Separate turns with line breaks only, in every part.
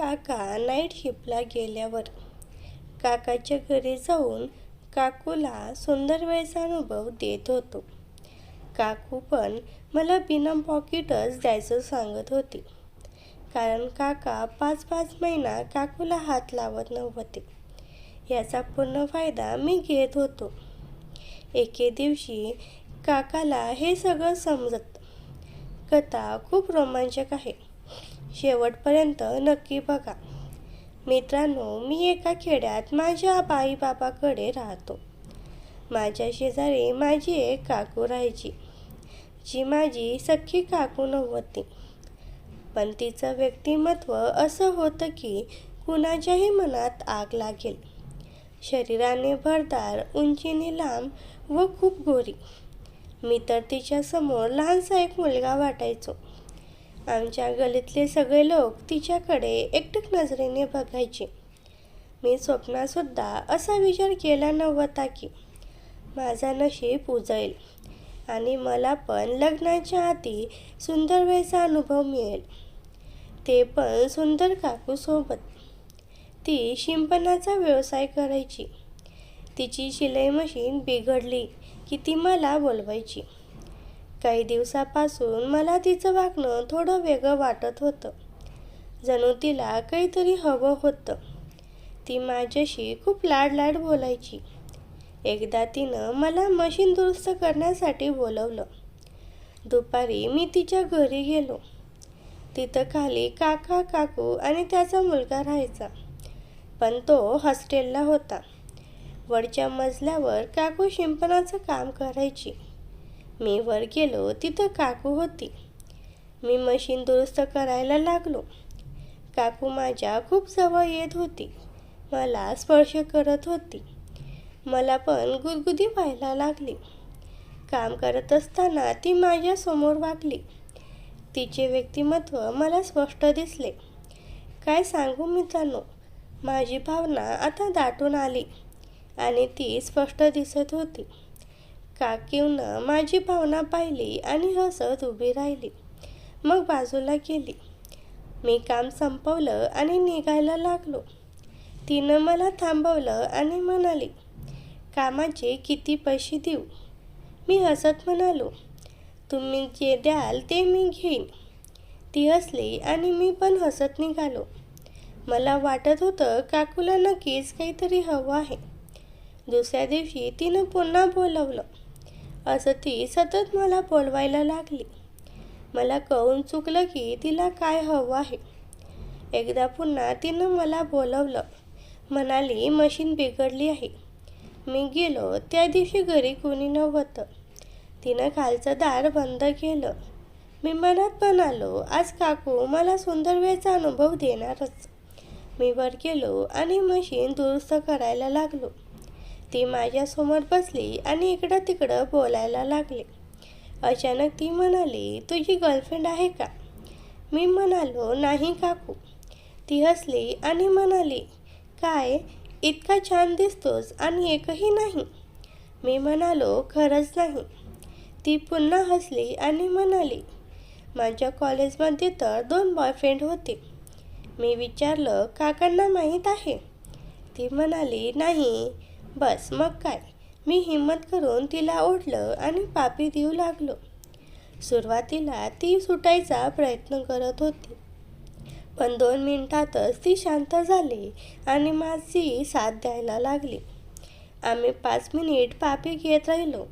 काका नाईट शिफ्टला गेल्यावर. काकाच्या घरी जाऊन काकूला सुंदर वेळेचा अनुभव देत होतो. काकू पण मला बिना पॉकेटच द्यायचं सांगत होती. कारण काका पाच पाच महिना काकूला हात लावत नव्हते. याचा पूर्ण फायदा मी घेत होतो. एके दिवशी काकाला हे सगळं समजत. कथा खूप रोमांचक आहे. शेवटपर्यंत नक्की बघा. मित्रांनो मी एका खेड्यात माझ्या बाईबाबाकडे राहतो. माझ्या शेजारी माझी एक काकू राहायची जी माझी सख्खी काकू नव्हती. पण तिचं व्यक्तिमत्व असं होतं की कुणाच्याही मनात आग लागेल. शरीराने भरदार उंचीने लांब व खूप गोरी. मी तर तिच्यासमोर लहानसा एक मुलगा वाटायचो. आमच्या गलीतले सगळे लोक तिच्याकडे एकटक नजरेने बघायचे. मी स्वप्नातसुद्धा असा विचार केला नव्हता की माझा नशीब उजळेल आणि मला पण लग्नाच्या आधी सुंदर वेळेचा अनुभव मिळेल. ते पण सुंदर काकूसोबत ती शिंपणाचा व्यवसाय करायची. तिची शिलाई मशीन बिघडली की ती मला बोलवायची. काही दिवसापासून मला तिचं वागणं थोडं वेगळं वाटत होतं. जणू तिला काहीतरी हवं होतं. ती माझ्याशी खूप लाड लाड बोलायची. एकदा तिनं मला मशीन दुरुस्त करण्यासाठी बोलवलं. दुपारी मी तिच्या घरी गेलो. तिथं खाली काका काकू आणि त्याचा मुलगा राहायचा. पण तो हॉस्टेलला होता. वरच्या मजल्यावर काकू शिंपणाचं काम करायची. मी वर गेलो तिथं काकू होती. मी मशीन दुरुस्त करायला लागलो. काकू माझ्या खूप जवळ येत होती. मला स्पर्श करत होती. मला पण गुदगुदी व्हायला लागली. काम करत असताना ती माझ्यासमोर वागली. तिचे व्यक्तिमत्व मला स्पष्ट दिसले. काय सांगू मित्रांनो? माझी भावना आता दाटून आली आणि ती स्पष्ट दिसत होती. काकीवनं माझी भावना पाहिली आणि हसत उभी राहिली. मग बाजूला गेली. मी काम संपवलं आणि निघायला लागलो. तिनं मला थांबवलं आणि म्हणाली कामाचे किती पैसे देऊ? मी हसत म्हणालो तुम्ही जे द्याल ते मी घेईन. ती हसली आणि मी पण हसत निघालो. मला वाटत होतं काकूला नक्कीच काहीतरी हवं आहे. दुसऱ्या दिवशी तिनं पुन्हा बोलवलं असं ती सतत मला बोलवायला लागली. मला कळून चुकलं की तिला काय हवं आहे. एकदा पुन्हा तिनं मला बोलवलं. म्हणाली मशीन बिघडली आहे. मी गेलो. त्या दिवशी घरी कोणी नव्हतं. तिनं खालचं दार बंद केलं. मी मनात म्हणालो आज काकू मला सुंदर वेळचा अनुभव देणारच. मी वर गेलो आणि मशीन दुरुस्त करायला लागलो. ती माझ्यासमोर बसली आणि इकडं तिकडं बोलायला लागले. अचानक ती म्हणाली तुझी गर्लफ्रेंड आहे का? मी म्हणालो नाही काकू. ती हसली आणि म्हणाली काय? इतका छान दिसतोस आणि एकही नाही. मी म्हणालो खरंच नाही. ती पुन्हा हसली आणि म्हणाली माझ्या कॉलेजमध्ये तर दोन बॉयफ्रेंड होते. मी विचारलं काकांना माहीत आहे? ती म्हणाली नाही. बस मग काय? मी हिंमत करून तिला ओढलं आणि पापी देऊ लागलो. सुरुवातीला ती सुटायचा प्रयत्न करत होती. पण दोन मिनिटातच ती शांत झाली आणि माझी साथ द्यायला लागली. आम्ही पाच मिनिट पापी घेत राहिलो.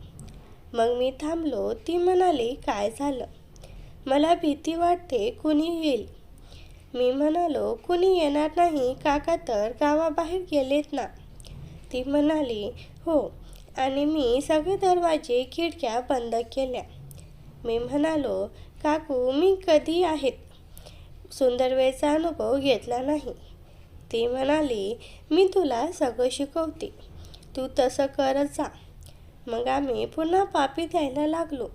मग मी थांबलो. ती म्हणाली काय झालं? मला भीती वाटते कुणी येईल? मी म्हणालो कुणी येणार नाही काका तर गावाबाहेर गेलेत ना. ती म्हणाली हो. आणि मी सगळे दरवाजे खिडक्या बंद केल्या. मी म्हणालो काकू मी कधी आहेत? सुंदर वेळचा अनुभव घेतला नाही. ती म्हणाली मी तुला सगळं शिकवते. तू तसं करत जा. मग आम्ही पुन्हा पापी द्यायला लागलो.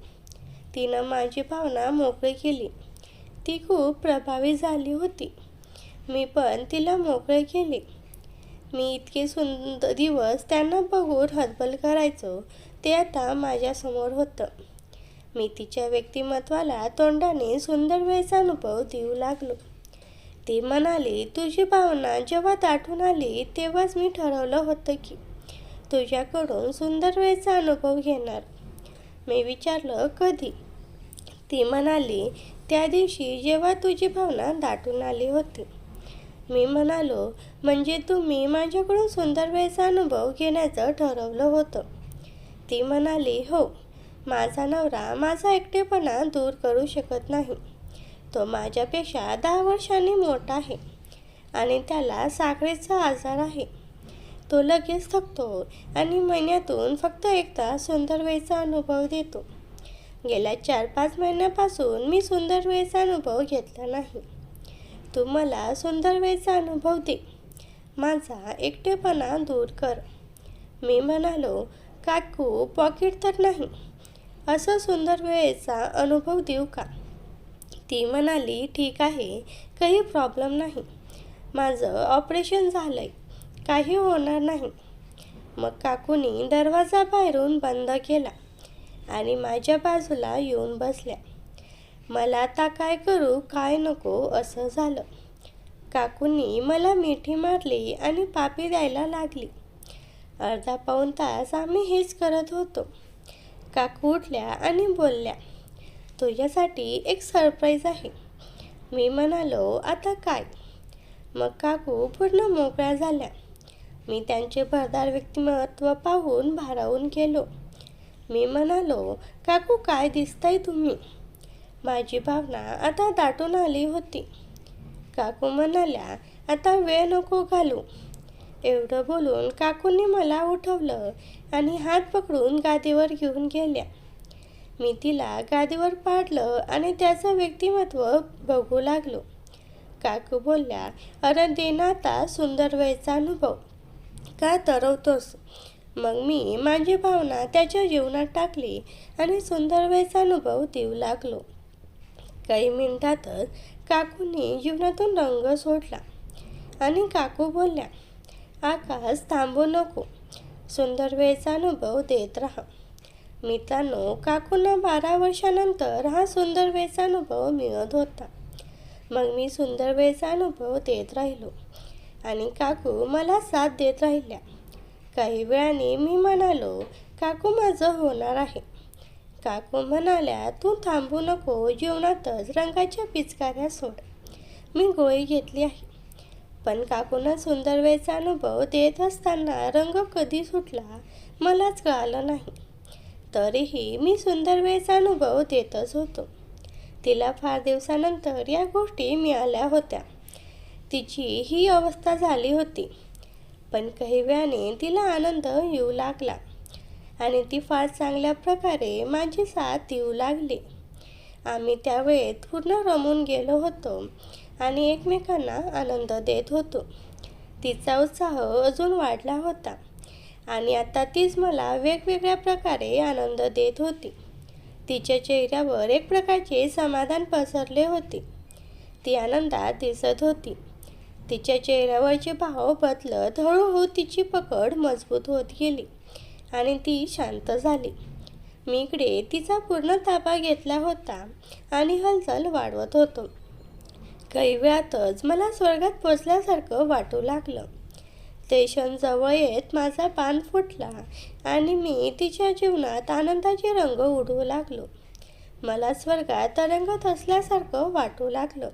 तिनं माझी भावना मोकळी केली. ती खूप प्रभावी झाली होती. मी पण तिला मोकळे केले. मी इतके सुंदर दिवस त्यांना बघून हतबल करायचो ते आता माझ्यासमोर होतं. मी तिच्या व्यक्तिमत्वाला तोंडाने सुंदर वेळचा अनुभव देऊ लागलो. ती म्हणाली तुझी भावना जेव्हा दाटून आली तेव्हाच मी ठरवलं होतं की तुझ्याकडून सुंदर वेळेचा अनुभव घेणार. मी विचारलं कधी? ती म्हणाली त्या दिवशी जेव्हा तुझी भावना दाटून आली होती. मी म्हणालो म्हणजे तुम्ही माझ्याकडून सुंदर वेळेचा अनुभव घेण्याचं ठरवलं होतं. ती म्हणाली हो माझा नवरा माझा एकटेपणा दूर करू शकत नाही. तो माझ्यापेक्षा दहा वर्षांनी मोठा आहे आणि त्याला साखरेचा आजार आहे. तो लगेच थकतो आणि महिन्यातून फक्त एकदा सुंदर वेळेचा अनुभव देतो. गेल्या चार पाच महिन्यापासून मी सुंदर वेळेचा अनुभव घेतला नाही. तू मला सुंदर वेळेचा अनुभव दे. माझा एकटेपणा दूर कर. मी म्हणालो काकू पॉकेट तर नाही. असं सुंदर वेळेचा अनुभव देऊ का? ती म्हणाली ठीक आहे काही प्रॉब्लेम नाही. माझं ऑपरेशन झालं आहे काही होणार नाही. मग काकूनी दरवाजा बाहेरून बंद केला आणि माझ्या बाजूला येऊन बसल्या. मला आता काय करू काय नको असं झालं. काकूंनी मला मिठी मारली आणि पापी द्यायला लागली. अर्धा पाऊण तास आम्ही हेच करत होतो. काकू उठल्या आणि बोलल्या तुझ्यासाठी एक सरप्राईज आहे. मी म्हणालो आता काय? मग काकू पूर्ण मोकळ्या झाल्या. मी त्यांचे भरदार व्यक्तिमत्व पाहून भारावून गेलो. मी म्हणालो काकू काय दिसताय तुम्ही? माझी भावना आता दाटून आली होती. काकू म्हणाल्या आता वेळ नको घालू. एवढं बोलून काकूंनी मला उठवलं आणि हात पकडून गादीवर घेऊन गेल्या. मी तिला गादीवर पाडलं आणि त्याचं व्यक्तिमत्व बघू लागलो. काकू बोलल्या अरे देनाता आता सुंदर वेळचा अनुभव. का तरवतोस? मग मी माझी भावना त्याच्या जीवनात टाकली आणि सुंदर वेळचा अनुभव देऊ लागलो. काही मिनिटातच काकूने जीवनातून रंग सोडला आणि काकू बोलल्या आकाश थांबू नको. सुंदर वेळचा अनुभव देत राहा. मित्रांनो काकूंना बारा वर्षानंतर हा सुंदर वेळचा अनुभव मिळत होता. मग मी सुंदर वेळचा अनुभव देत राहिलो आणि काकू मला साथ देत राहिल्या. काही वेळाने मी म्हणालो काकू माझं होणार आहे. काकू म्हणाल्या तू थांबू नको जीवनातच रंगाच्या पिचकाऱ्या सोड. मी गोळी घेतली आहे. पण काकूंना सुंदर वेळचा अनुभव देत असताना रंग कधी सुटला मलाच कळालं नाही. तरीही मी सुंदर वेळचा अनुभव देतच होतो. तिला फार दिवसानंतर या गोष्टी मिळाल्या होत्या. तिची ही अवस्था झाली होती. पण काही वेळाने तिला आनंद येऊ लागला. आणि ती फार चांगल्या प्रकारे माझी साथ देऊ लागली. आम्ही त्यावेळेत पूर्ण रमून गेलो होतो आणि एकमेकांना आनंद देत होतो. तिचा उत्साह अजून वाढला होता आणि आता तीच मला वेगवेगळ्या प्रकारे आनंद देत होती. तिच्या चेहऱ्यावर एक प्रकारचे समाधान पसरले होते. ती आनंदात दिसत होती. तिच्या चेहऱ्यावरचे भाव बदलत हळूहळू तिची पकड मजबूत होत गेली. आणि ती शांत झाली. मी इकडे तिचा पूर्ण ताबा घेतला होता आणि हालचाल वाढवत होतो. काही वेळातच मला स्वर्गात पोचल्यासारखं वाटू लागलं. स्टेशनजवळ येत माझा पान फुटला आणि मी तिच्या जीवनात आनंदाचे रंग उडवू लागलो. मला स्वर्गात तरंगत असल्यासारखं वाटू लागलं.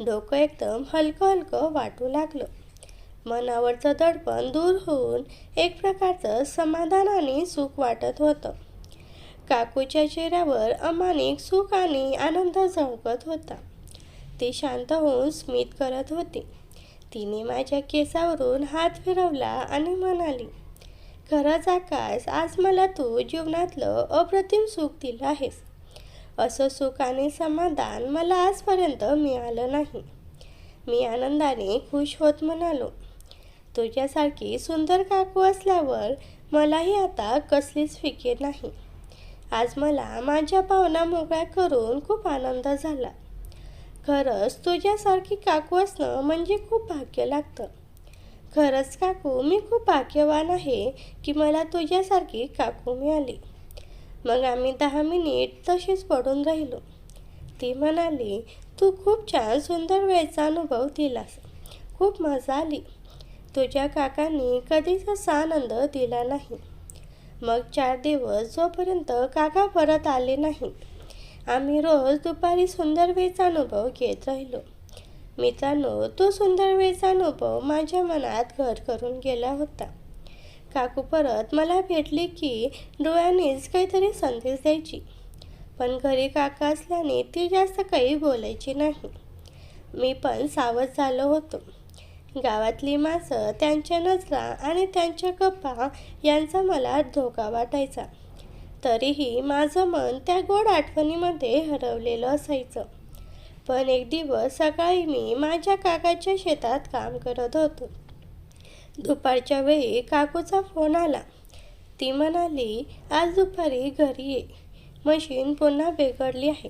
डोकं एकदम हलकं हलकं वाटू लागलं. मनावरचं दडपण दूर होऊन एक प्रकारचं समाधान आणि सुख वाटत होतं. काकूच्या चेहऱ्यावर अमानिक सुख आणि आनंद झळकत होता. ती शांत होऊन स्मित करत होती. तिने माझ्या केसावरून हात फिरवला आणि म्हणाली खरंच आकाश आज मला तू जीवनातलं अप्रतिम सुख दिलं आहेस. असं सुख आणि समाधान मला आजपर्यंत मिळालं नाही. मी आनंदाने खुश होत म्हणालो तुझ्यासारखी सुंदर काकू असल्यावर मलाही आता कसलीच फिकीर नाही. आज मला माझ्या भावना मोकळ्या करून खूप आनंद झाला. खरंच तुझ्यासारखी काकू असणं म्हणजे खूप भाग्य लागतं. खरंच काकू मी खूप भाग्यवान आहे की मला तुझ्यासारखी काकू मिळाली. मग आम्ही दहा मिनिट तशीच पडून राहिलो. ती म्हणाली तू खूप छान सुंदर वेळचा अनुभव दिलास. खूप मजा आली. तुझ्या काकांनी कधीच असा आनंद दिला नाही. मग चार दिवस जोपर्यंत काका परत आले नाही आम्ही रोज दुपारी सुंदर वेळचा अनुभव घेत राहिलो. मित्रांनो तो सुंदर वेळचा अनुभव माझ्या मनात घर करून गेला होता. काकू परत मला भेटली की डोळ्यानेच काहीतरी संदेश द्यायची. पण घरी काका असल्याने ती जास्त काही बोलायची नाही. मी पण सावध झालो होतो. गावातली माणसं त्यांच्या नजरा आणि त्यांच्या गप्पा यांचा मला धोका वाटायचा. तरीही माझं मन त्या गोड आठवणीमध्ये हरवलेलं असायचं. पण एक दिवस सकाळी मी माझ्या काकाच्या शेतात काम करत होतो. दुपारच्या वेळी काकूचा फोन आला. ती म्हणाली आज दुपारी घरी ये. मशीन पुन्हा बिघडली आहे.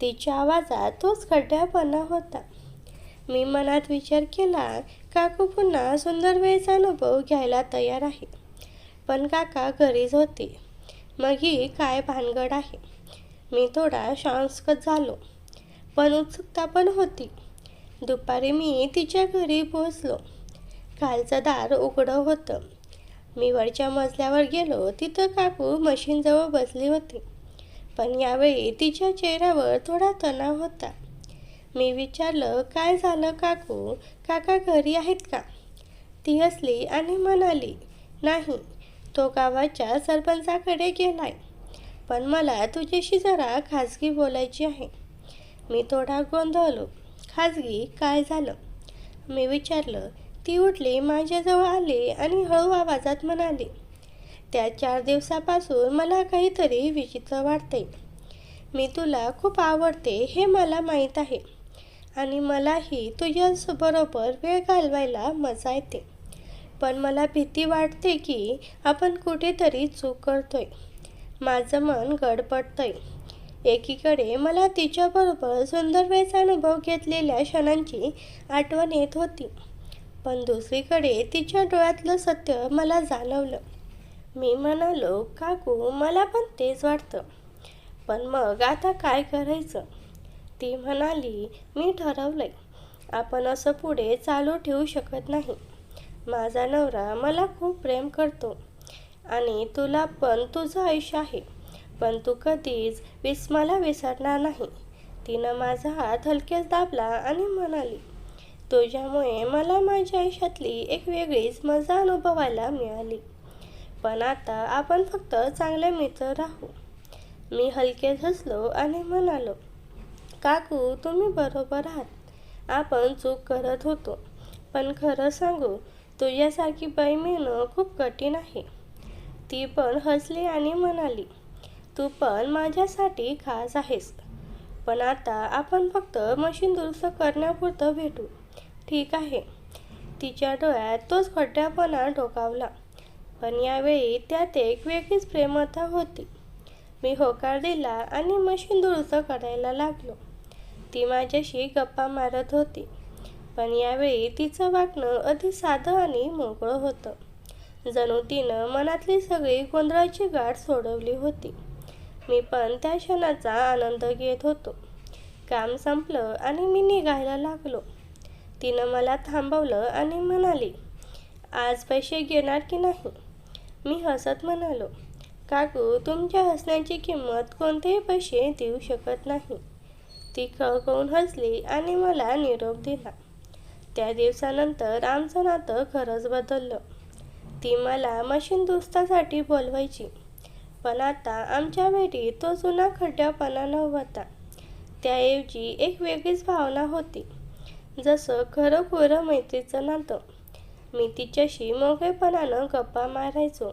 तिच्या आवाजात तोच खड्ड्यापणा होता. मी मनात विचार केला काकू पुन्हा सुंदर वेळेचा अनुभव घ्यायला तयार आहे. पण काका घरीच होते. मग ही काय भानगड आहे? मी थोडा शांस्कत झालो पण उत्सुकता पण होती. दुपारी मी तिच्या घरी पोहोचलो. खालचं दार उघडं होतं. मी वरच्या मजल्यावर गेलो तिथं काकू मशीनजवळ बसली होती. पण यावेळी तिच्या चेहऱ्यावर थोडा तणाव होता. मी विचारलं काय झालं काकू? काका घरी आहेत का? ती हसली आणि म्हणाली नाही तो गावाच्या सरपंचाकडे गेलाय. पण मला तुझ्याशी जरा खाजगी बोलायची आहे. मी थोडा गोंधळलो. खाजगी? काय झालं? मी विचारलं. ती उठली माझ्याजवळ आली आणि हळू आवाजात म्हणाली त्या चार दिवसापासून मला काहीतरी विचित्र वाटते मी तुला खूप आवडते हे मला माहीत आहे. आणि मलाही तुझ्याबरोबर वेळ घालवायला मजा येते. पण मला भीती वाटते की आपण कुठेतरी चूक करतोय. माझं मन गडबडतंय. एकीकडे मला तिच्याबरोबर सुंदर वेळचा अनुभव घेतलेल्या क्षणांची आठवण येत होती. पण दुसरीकडे तिच्या डोळ्यातलं सत्य मला जाणवलं. मी म्हणालो काकू मला पण तेच वाटतं. पण मग आता काय करायचं? ती म्हणाली मी ठरवलंय. आपण असं पुढे चालू ठेवू शकत नाही. माझा नवरा मला खूप प्रेम करतो आणि तुला पण तुझं आयुष्य आहे. पण तू कधीच विस मला विसरणार नाही. तिनं माझा हात हलकेच दाबला आणि म्हणाली तुझ्यामुळे मला माझ्या आयुष्यातली एक वेगळीच मजा अनुभवायला मिळाली. पण आता आपण फक्त चांगले मित्र राहू. मी हलकेच हसलो आणि म्हणालो काकू तुम्ही बरोबर आहात. आपण चूक करत होतो. पण खरं सांगू तुझ्यासारखी बाई मिळणं खूप कठीण आहे. ती पण हसली आणि म्हणाली तू पण माझ्यासाठी खास आहेस. पण आता आपण फक्त मशीन दुरुस्त करण्यापुरतं भेटू. ठीक आहे. तिच्या डोळ्यात तोच खड्ड्यापणा डोकावला. पण यावेळी त्यात एक वेगळीच प्रेमता होती. मी होकार दिला आणि मशीन दुरुस्त करायला लागलो. ती माझ्याशी गप्पा मारत होती. पण यावेळी तिचं वागणं अति साधं आणि मोकळं होतं. जणू तिनं मनातली सगळी गोंधळाची गाठ सोडवली होती. मी पण त्या क्षणाचा आनंद घेत होतो. काम संपलं आणि मी निघायला लागलो. तिनं मला थांबवलं आणि म्हणाली आज पैसे घेणार की नाही? मी हसत म्हणालो काकू तुमच्या हसण्याची किंमत कोणतेही पैसे देऊ शकत नाही. ती खळखळून हसली आणि मला निरोप दिला. त्या दिवसानंतर आमचं नातं खरंच बदललं. ती मला मशीन दुरुस्तासाठी बोलवायची. पण आता आमच्या भेटी तो जुना खड्ड्यापणा नव्हता. त्याऐवजी एक वेगळीच भावना होती. जसं खरं खुरं मैत्रीचं नातं. मी तिच्याशी मोकळेपणानं गप्पा मारायचो.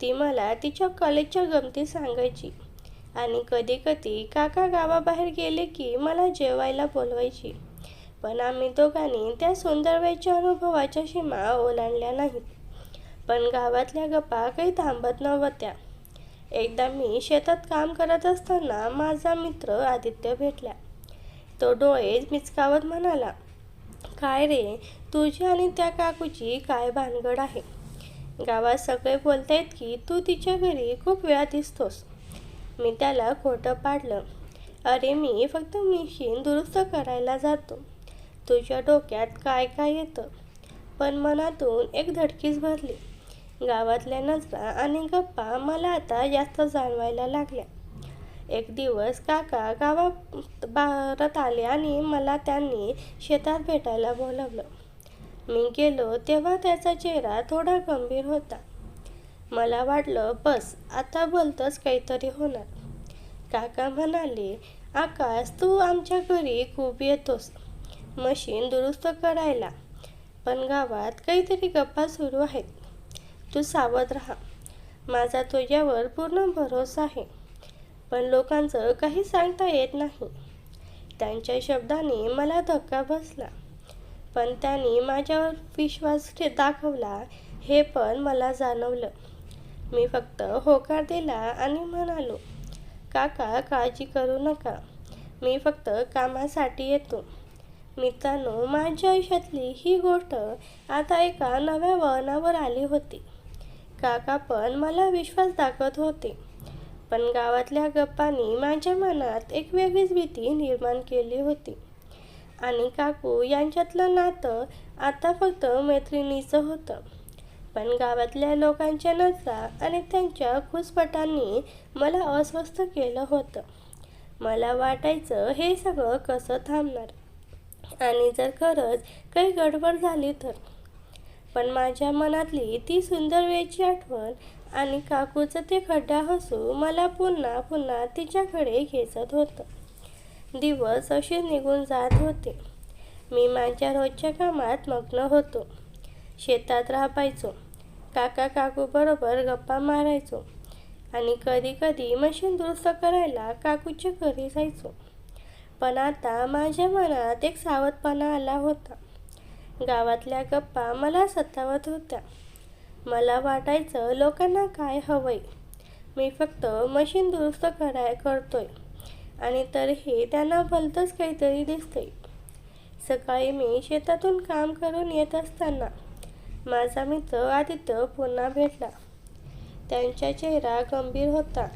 ती मला तिच्या कॉलेजच्या गमती सांगायची. आणि कधी कधी काका गावाबाहेर गेले की मला जेवायला बोलवायची. पण आम्ही दोघांनी त्या सुंदरवेच्या अनुभवाच्या सीमा ओलांडल्या नाहीत. पण गावातल्या गप्पा काही थांबत नव्हत्या. एकदा मी शेतात काम करत असताना माझा मित्र आदित्य भेटला. तो डोळे मिचकावत म्हणाला काय रे तुझी आणि त्या काकूची काय भानगड आहे? गावात सगळे बोलतायत की तू तिच्या घरी खूप वेळा दिसतोस. मी त्याला खोटं पाडलं. अरे मी फक्त मशीन दुरुस्त करायला जातो. तुझ्या डोक्यात काय काय येतं? पण मनातून एक धडकीच भरली. गावातल्या नजरा आणि गप्पा मला आता जास्त जाणवायला लागल्या. एक दिवस काका गावात भारत आले आणि मला त्यांनी शेतात भेटायला बोलवलं. मी गेलो तेव्हा त्याचा चेहरा थोडा गंभीर होता. मला वाटलं बस आता बोलतंच काहीतरी होणार. काका म्हणाले आकाश तू आमच्या घरी खूप येतोस. मशीन दुरुस्त करायला पण गावात काहीतरी गप्पा सुरू आहेत. तू सावध राहा. माझा तुझ्यावर पूर्ण भरोसा आहे. पण लोकांचं काही सांगता येत नाही. त्यांच्या शब्दाने मला धक्का बसला. पण त्यांनी माझ्यावर विश्वास दाखवला हे पण मला जाणवलं. मी फक्त होकार दिला आणि म्हणालो काका काळजी करू नका. मी फक्त कामासाठी येतो. मित्रांनो माझ्या आयुष्यातली ही गोष्ट आता एका नव्या वळणावर आली होती. काका पण मला विश्वास दाखवत होते. पण गावातल्या गप्पांनी माझ्या मनात एक वेगळीच भीती निर्माण केली होती. आणि काकू यांच्यातलं नातं आता फक्त मैत्रिणीचं होतं. पण गावातल्या लोकांच्या नजरा आणि त्यांच्या घुसपटांनी मला अस्वस्थ केलं होतं. मला वाटायचं हे सगळं कसं थांबणार? आणि जर खरंच काही गडबड झाली तर? पण माझ्या मनातली ती सुंदर वेळची आठवण आणि काकूचं ते खड्डा हसू मला पुन्हा पुन्हा तिच्याकडे खेचत होतं. दिवस असे निघून जात होते. मी माझ्या रोजच्या कामात मग्न होतो. शेतात राहायचो काका काकू बरोबर गप्पा मारायचो. आणि कधी कधी मशीन दुरुस्त करायला काकूच्या घरी जायचो. पण आता माझ्या मनात एक सावधपणा आला होता. गावातल्या गप्पा मला सतावत होत्या. मला वाटायचं लोकांना काय हवंय? मी फक्त मशीन दुरुस्त कराय करतोय. आणि तरीही त्यांना भलतंच काहीतरी दिसतंय. सकाळी मी शेतातून काम करून येत असताना माझा मित्र आदित्य पुन्हा भेटला. त्यांचा चेहरा गंभीर होता.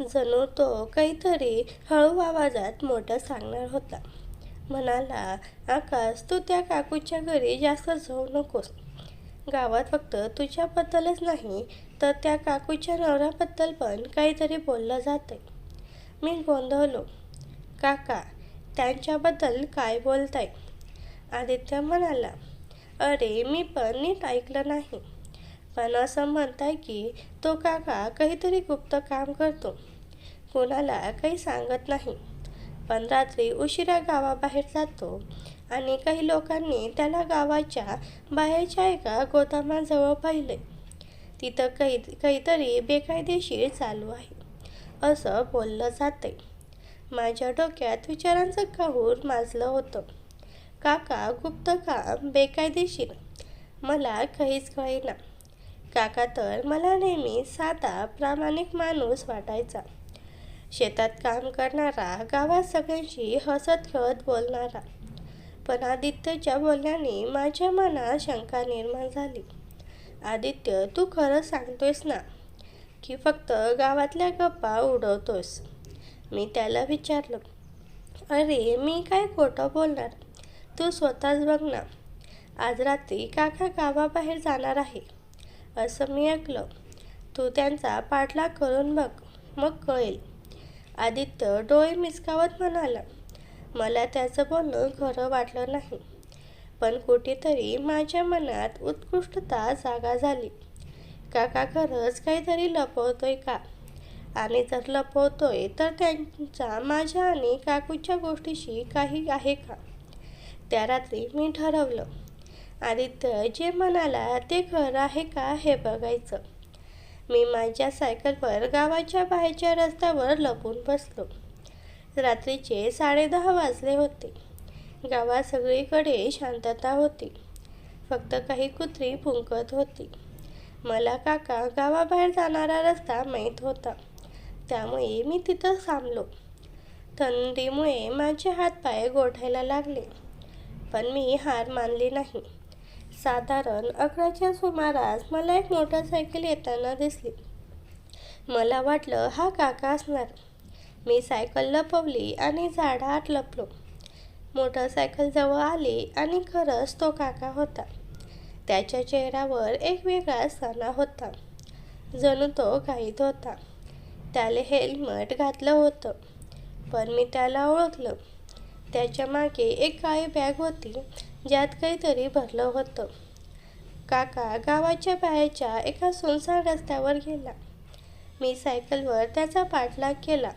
जणू तो काहीतरी हळू आवाजात मोठं सांगणार होता. म्हणाला आकाश तू त्या काकूच्या घरी जास्त जाऊ नकोस. गावात फक्त तुझ्याबद्दलच नाही तर त्या काकूच्या नवऱ्याबद्दल पण काहीतरी बोललं जातं मी गोंधळलो. काका त्यांच्याबद्दल काय बोलताय? आदित्य म्हणाला. अरे मी पण नीट ऐकलं नाही. पण असं म्हणताय की तो काका काहीतरी गुप्त काम करतो. कोणाला काही सांगत नाही. पण रात्री उशिरा गावाबाहेर जातो आणि काही लोकांनी त्याला गावाच्या बाहेरच्या एका गोदामाजवळ पाहिले. तिथं काही काहीतरी बेकायदेशीर चालू आहे. असं बोललं जाते माझ्या डोक्यात विचारांचं काहूर माजलं होतं. काका गुप्त काम बेकायदेशीर. मला काहीच कळेना. काका तर मला नेहमी साधा प्रामाणिक माणूस वाटायचा. शेतात काम करणारा गावात सगळ्यांशी हसत खेळत बोलणारा. पण आदित्यच्या बोलण्याने माझ्या मनात शंका निर्माण झाली. आदित्य तू खरं सांगतोयस ना की फक्त गावातल्या गप्पा उडवतोस मी त्याला विचारलं. अरे मी काय खोटं बोलणार? तू स्वतःच बघ ना. आज रात्री काका गावाबाहेर जाणार आहे. असं मी ऐकलं. तू त्यांचा पाठलाग करून बघ. मग कळेल. आदित्य डोळे मिसकावत म्हणाला मला त्याचं बोलणं खरं वाटलं नाही. पण कुठेतरी माझ्या मनात उत्कृष्टता जागा झाली. काका खरंच काहीतरी लपवतोय का? आणि जर लपवतोय तर त्यांचा माझ्या आणि काकूच्या गोष्टीशी काही आहे का? त्या रात्री मी ठरवलं. आदित्य जे म्हणाला ते खरं आहे का हे बघायचं. मी माझ्या सायकलवर गावाच्या बाहेरच्या रस्त्यावर लपून बसलो. रात्रीचे साडेदहा वाजले होते. गावात सगळीकडे शांतता होती. फक्त काही कुत्री फुंकत होती. मला काका गावाबाहेर जाणारा रस्ता माहीत होता. त्यामुळे मी तिथं थांबलो. थंडीमुळे माझे हातपाय गोठायला लागले. पण मी हार मानली नाही. साधारण अकराच्या सुमारास मला एक मोटरसायकल येताना दिसली. मला वाटलं हा काका असणार. मी सायकल लपवली आणि झाडात लपलो. मोटरसायकल जवळ आली आणि खरंच तो काका होता. त्याच्या चेहऱ्यावर एक वेगळा सणा होता. जणू तो घाईत होता. त्याला हेल्मेट घातलं होतं. पण मी त्याला ओळखलं. त्याच्यामागे एक काळी बॅग होती ज्यात काहीतरी भरलं होतं. काका गावाच्या बाहेरच्या एका सुनसान रस्त्यावर गेला. मी सायकलवर त्याचा पाठलाग केला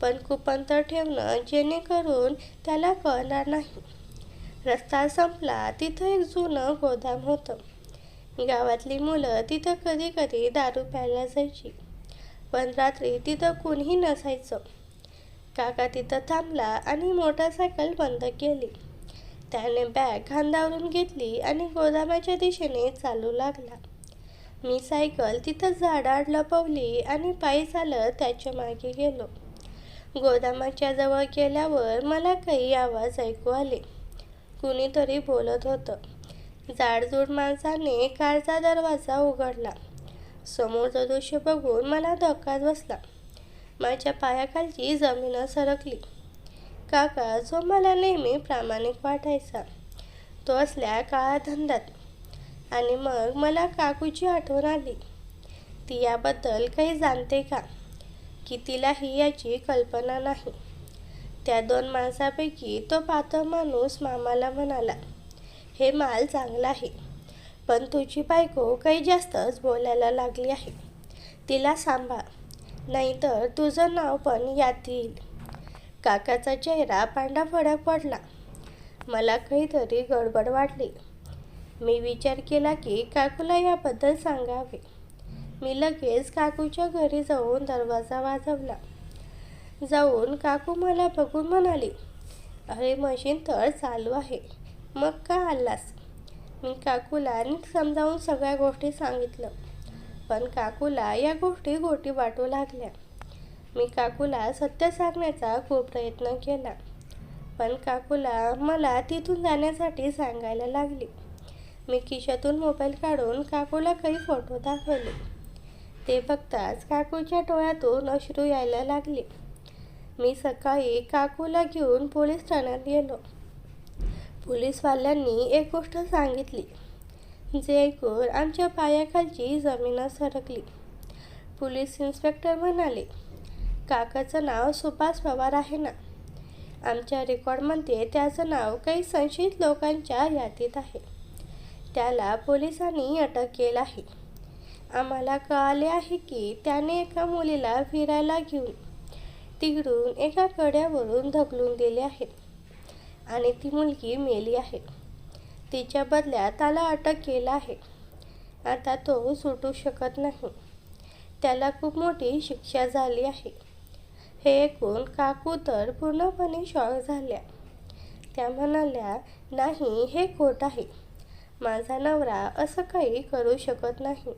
पण खूप अंतर ठेवणं जेणेकरून त्याला कळणार नाही. रस्ता संपला तिथं एक जुनं गोदाम होतं. गावातली मुलं तिथं कधी कधी दारू प्यायला जायची. पण रात्री तिथं कुणीही नसायचं. काका तिथं थांबला आणि मोटरसायकल बंद केली. त्याने बॅग खांदावरून घेतली आणि गोदामाच्या दिशेने चालू लागला. मी सायकल तिथं झाडाड लपवली आणि पायी चालत त्याच्यामागे गेलो. गोदामाच्या जवळ गेल्यावर मला काही आवाज ऐकू आले. कुणीतरी बोलत होतं. जाडजूड माणसाने कारचा दरवाजा उघडला. समोरचं दृश्य बघून मला धक्काच बसला. माझ्या पायाखालची जमीन सरकली. काका जो मला नेहमी प्रामाणिक वाटायचा तो असल्या काळा धंद्यात आणि मग मला काकूची आठवण आली. ती याबद्दल काही जाणते का? की तिलाही याची कल्पना नाही. त्या दोन माणसापैकी तो पातळ माणूस मामाला म्हणाला हे माल चांगला आहे पण तुझी बायको काही जास्तच बोलायला लागली आहे. तिला सांभाळ. नाहीतर तुझं नाव पण यात येईल काकाचा चेहरा पांढरा फडक पडला. मला काहीतरी गडबड वाटली. मी विचार केला की काकूला याबद्दल सांगावे. मी लगेच काकूच्या घरी जाऊन दरवाजा वाजवला. जाऊन काकू मला बघून म्हणाली अरे मशीन तर चालू आहे. मग का आलास? मी काकूला समजावून सगळ्या गोष्टी सांगितलं. पण काकूला या गोष्टी गोटी वाटू लागल्या. मी काकूला सत्य सांगण्याचा खूप प्रयत्न केला. पण काकूला मला तिथून जाण्यासाठी सांगायला लागली. मी खिशातून मोबाईल काढून काकूला काही फोटो दाखवले. ते बघताच काकूच्या डोळ्यातून अश्रू यायला लागले. मी सकाळी काकूला घेऊन पोलीस ठाण्यात गेलो. पोलीसवाल्यांनी एक गोष्ट सांगितली. जे ऐकून आमच्या पायाखालची जमीन सरकली. पोलीस इन्स्पेक्टर म्हणाले काकाचं नाव सुभाष पवार आहे ना? आमच्या रेकॉर्डमध्ये त्याचं नाव काही संशयित लोकांच्या यादीत आहे. त्याला पोलिसांनी अटक केलं आहे. आम्हाला कळाले आहे की त्याने एका मुलीला फिरायला घेऊन तिकडून एका कड्यावरून ढकलून दिले आहे आणि ती मुलगी मेली आहे. तिच्या बदल्यात त्याला अटक केलं आहे. आता तो सुटू शकत नाही. त्याला खूप मोठी शिक्षा झाली आहे. हे ऐकून काकू तर पूर्णपणे शॉक झाल्या. त्या म्हणाल्या नाही हे खोट आहे. माझा नवरा असं काही करू शकत नाही.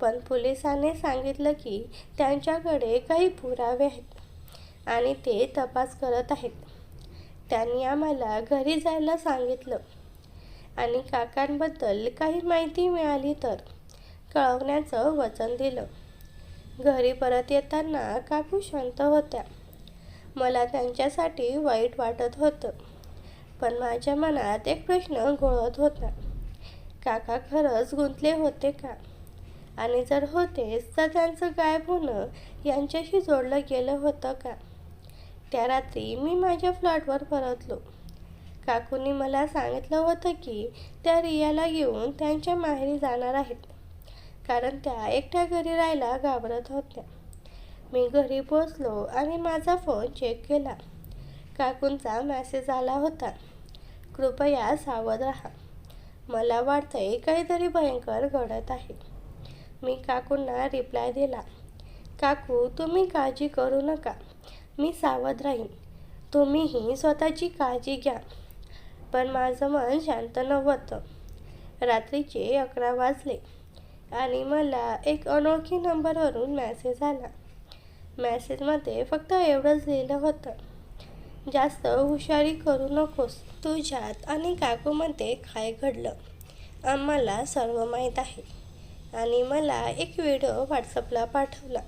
पण पोलिसांनी सांगितलं की त्यांच्याकडे काही पुरावे आहेत आणि ते तपास करत आहेत. त्यांनी आम्हाला घरी जायला सांगितलं. आणि काकांबद्दल काही माहिती मिळाली तर कळवण्याचं वचन दिलं. घरी परत येताना काकू शांत होत्या. मला त्यांच्यासाठी वाईट वाटत होतं पण माझ्या मनात एक प्रश्न घोळत होता. काका खरंच गुंतले होते का? आणि जर होतेच तर त्यांचं गायब होणं यांच्याशी जोडलं गेलं होतं का? त्या रात्री मी माझ्या फ्लॅटवर परतलो. काकूंनी मला सांगितलं होतं की त्या रियाला घेऊन त्यांच्या माहेरी जाणार आहेत. कारण त्या एकट्या घरी राहायला घाबरत होत्या. मी घरी पोचलो आणि माझा फोन चेक केला. काकूंचा मॅसेज आला होता. कृपया सावध राहा. मला वाटतंय काहीतरी भयंकर घडत आहे. मी काकूंना रिप्लाय दिला. काकू तुम्ही काळजी करू नका. मी सावध राहीन. तुम्हीही स्वतःची काळजी घ्या. पण माझं मन शांत नव्हतं. रात्रीचे अकरा वाजले आणि मला एक अनोळखी नंबरवरून मॅसेज आला. मॅसेजमध्ये फक्त एवढंच लिहिलं होतं. जास्त हुशारी करू नकोस. तुझ्यात आणि काकूमध्ये काय घडलं? आम्हाला सर्व माहीत आहे. आणि मला एक व्हिडिओ व्हॉट्सअपला पाठवला.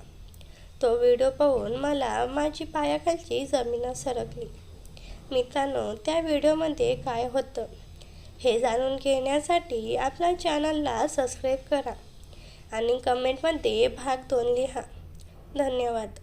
तो व्हिडिओ पाहून मला माझी पायाखालची जमीन सरकली. मित्रांनो त्या व्हिडिओमध्ये काय होतं हे जाणून घेण्यासाठी आपल्या चॅनलला सबस्क्राईब करा आणि कमेंटमध्ये भाग दोन लिहा. धन्यवाद.